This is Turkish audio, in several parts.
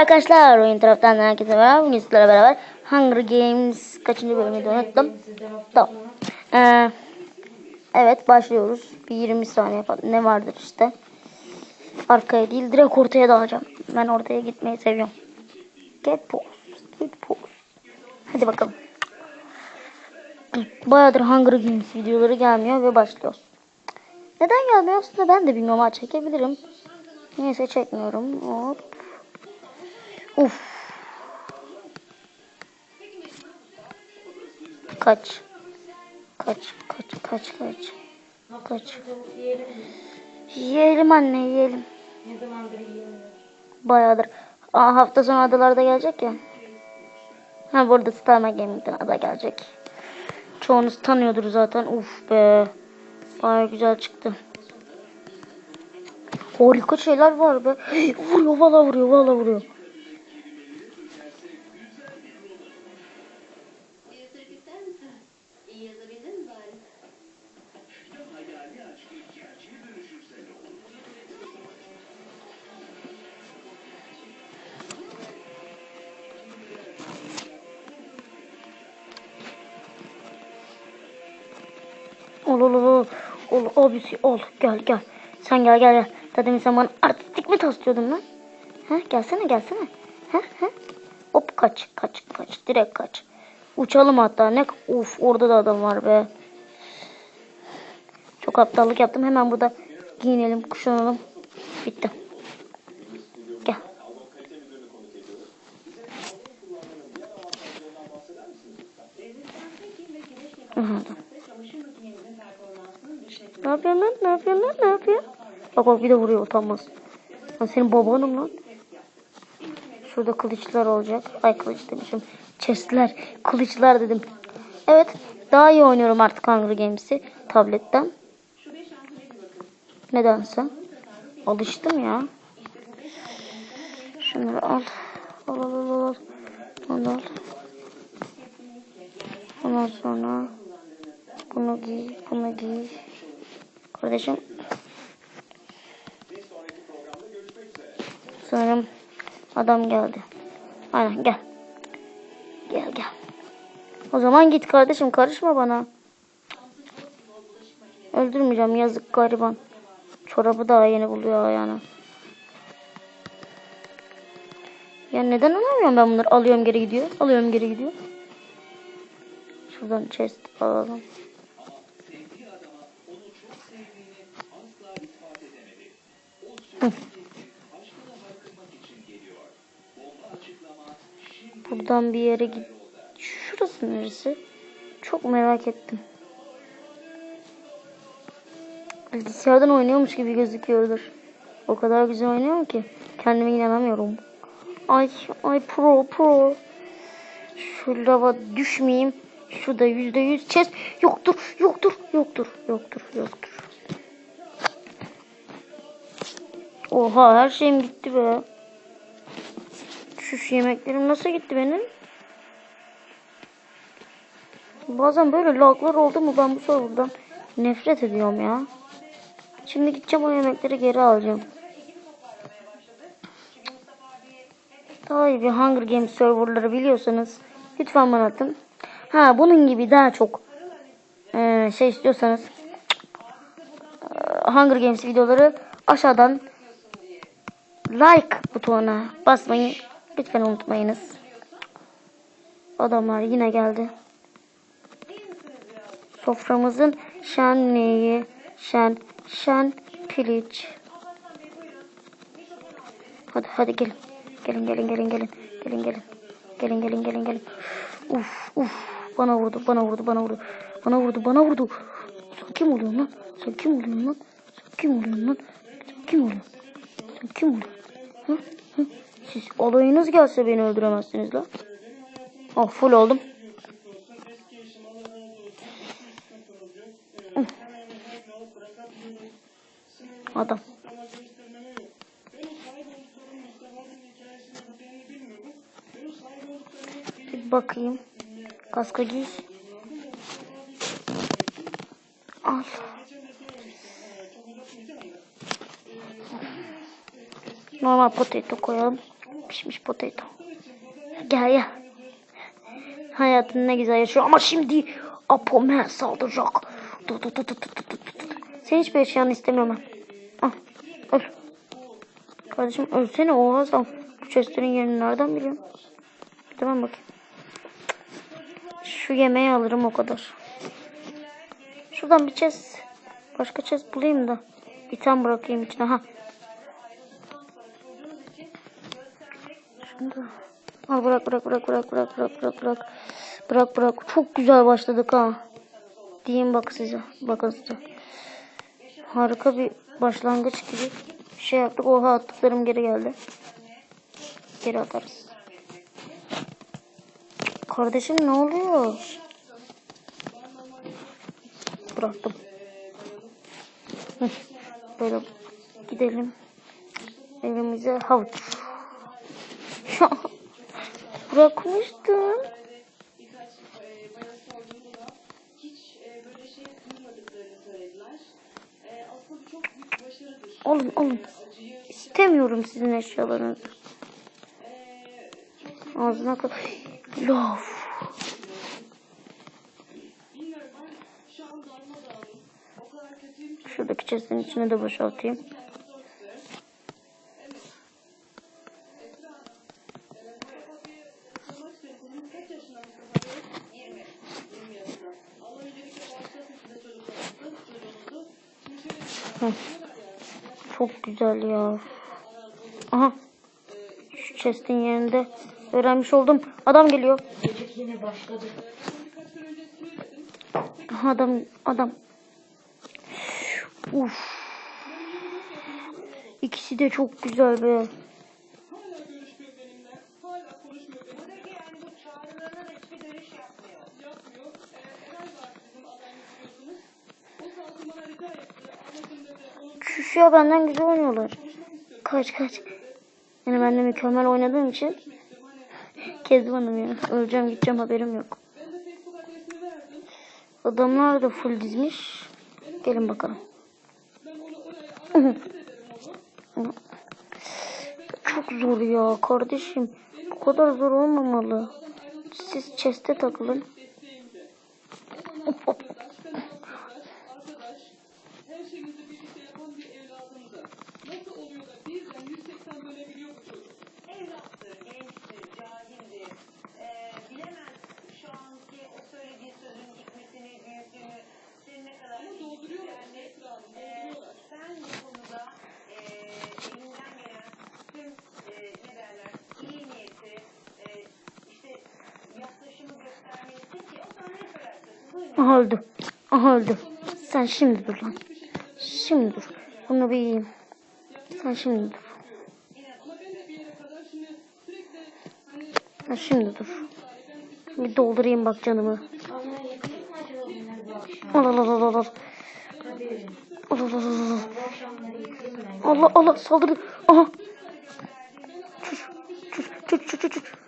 arkadaşlar, oyun taraftan herkese merhaba. Bugün sizlerle beraber Hunger Games kaçıncı bölümüydü unuttum. Tamam. Ee, evet başlıyoruz. Bir 20 saniye falan ne vardır işte. Arkaya değil direkt ortaya dalacağım. Ben ortaya gitmeyi seviyorum. Get post, get post. Hadi bakalım. Bayağıdır Hunger Games videoları gelmiyor ve başlıyoruz. Neden gelmiyor aslında ben de bilmiyorum. Çekebilirim. Neyse çekmiyorum. Hop. Uf. Kaç. Kaç, kaç, kaç, kaç. Kaç. Yiyelim anne, yiyelim. Ne zamandır yiyorum. Bayağıdır. Aa, hafta sonu adalarda gelecek ya. Ha burada Starman Gaming'den ada gelecek. Çoğunuz tanıyordur zaten. Uf be. Baya güzel çıktı. Harika şeyler var be. Vuruyor valla vuruyor valla vuruyor. Ol ol ol ol. Abisi ol. Gel gel. Sen gel gel gel. Dedim bana artistik mi taslıyordun lan? Ha gelsene gelsene. Ha ha. Hop kaç kaç kaç. Direkt kaç. Uçalım hatta. Ne? Uf orada da adam var be. Çok aptallık yaptım. Hemen burada giyinelim, kuşanalım. Bitti. Gel. Aha, yapıyorsun lan? Ne yapıyorsun lan? Ne yapıyorsun? Bak bak bir de vuruyor utanmaz. Ben senin babanım lan. Şurada kılıçlar olacak. Ay kılıç demişim. Chestler, kılıçlar dedim. Evet. Daha iyi oynuyorum artık Hunger Games'i tabletten. Nedense. Alıştım ya. Şunları al. Al al al al. Onu al. Ondan sonra bunu giy, bunu giy. Kardeşim. Sanırım adam geldi. Aynen gel. Gel gel. O zaman git kardeşim karışma bana. Öldürmeyeceğim yazık gariban. Çorabı daha yeni buluyor ayağına. Ya neden alamıyorum ben bunları? Alıyorum geri gidiyor. Alıyorum geri gidiyor. Şuradan chest alalım. Buradan bir yere git. Şurası neresi? Çok merak ettim. Bilgisayardan oynuyormuş gibi gözüküyordur. O kadar güzel oynuyor ki. Kendime inanamıyorum. Ay ay pro pro. Şu lava düşmeyeyim. Şurada yüzde yüz chest. Yoktur yoktur yoktur yoktur yoktur. Oha her şeyim gitti be. Şu yemeklerim nasıl gitti benim? Bazen böyle laglar oldu mu ben bu serverdan nefret ediyorum ya. Şimdi gideceğim o yemekleri geri alacağım. Daha iyi bir Hunger Games serverları biliyorsanız lütfen bana atın. Ha bunun gibi daha çok eee, şey istiyorsanız eee, Hunger Games videoları aşağıdan like butonuna basmayı lütfen unutmayınız. Adamlar yine geldi. Soframızın şenliği şen şen piliç. Hadi hadi gelin. Gelin gelin gelin gelin. Gelin gelin. Gelin gelin gelin gelin. Uf uf bana vurdu bana vurdu bana vurdu. Bana vurdu bana vurdu. Sen kim oluyorsun lan? Sen kim oluyorsun lan? Sen kim oluyorsun lan? Sen kim oluyorsun? Sen kim oluyorsun? Hı? Hı? Siz olayınız gelse beni öldüremezsiniz lan. Oh full oldum. Adam. Bir bakayım. Kaska giy. Al. Normal potato koyalım. Pişmiş potato. Gel gel. Hayatını ne güzel yaşıyor ama şimdi Apomen saldıracak. Dur dur dur dur dur dur. Senin hiçbir eşyanı istemiyorum ben. Al öl. Kardeşim ölsene oha sen. Bu chestlerin yerini nereden biliyorsun? Tamam bakayım. Şu yemeği alırım o kadar. Şuradan bir chest. Başka chest bulayım da. Bir tane bırakayım içine. Ha. Al bırak bırak bırak bırak bırak bırak bırak bırak. Bırak bırak. Çok güzel başladık ha. Diyeyim bak size. Bakın size. Harika bir başlangıç gibi şey yaptık. Oha attıklarım geri geldi. Geri atarız. Kardeşim ne oluyor? Bıraktım. Böyle gidelim. Evimize havuç. Bırakmıştım. Olun olun. İstemiyorum sizin eşyalarınızı. Ağzına kadar. Laf. Şuradaki chestin içine de boşaltayım. Güzel ya. Aha. Şu chest'in yerinde öğrenmiş oldum. Adam geliyor. Adam adam. Uf. İkisi de çok güzel be. Küsüyor benden güzel oynuyorlar. Kaç kaç. Yani ben de mükemmel oynadığım için kezbanım ya. Öleceğim gideceğim haberim yok. Adamlar da full dizmiş. Gelin bakalım. Çok zor ya kardeşim. Bu kadar zor olmamalı. Siz chest'e takılın. Evlattır, gençtir, cahildir. Ee, bilemez şu anki o söylediği sözün hikmetini, büyüklüğünü, senin ne kadar Ama dolduruyorlar yani, e, dolduruyorlar. sen bu konuda e, elinden gelen tüm e, ne derler, iyi niyeti, e, işte yaklaşımı göstermelisin ki o sana ne. Aha öldü. Aha öldü. Sen şimdi dur lan. Şimdi dur. Bunu bir yiyeyim. Sen şimdi dur. Şimdi dur. Bir doldurayım bak canımı. Allah Allah Allah Allah. Allah Allah Allah. Allah Allah saldırın. Aha. Çür çür çür çür çür.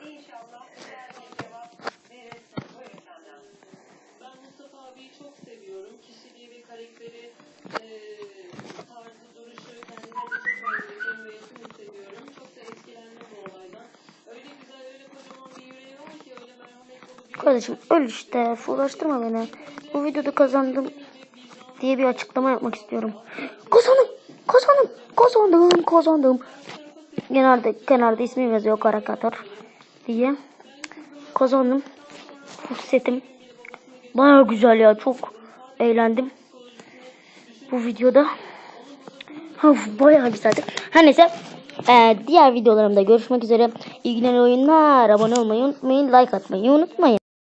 Kardeşim öl işte. Uğraştırma beni. Bu videoda kazandım diye bir açıklama yapmak istiyorum. Kazandım. Kazandım. Kazandım. Kazandım. Genelde kenarda ismim yazıyor Karakatör diye. Kazandım. Full setim. Baya güzel ya. Çok eğlendim. Bu videoda. Of bayağı güzeldi. Her neyse. eee, diğer videolarımda görüşmek üzere. İyi günler oyunlar. Abone olmayı unutmayın. Like atmayı unutmayın.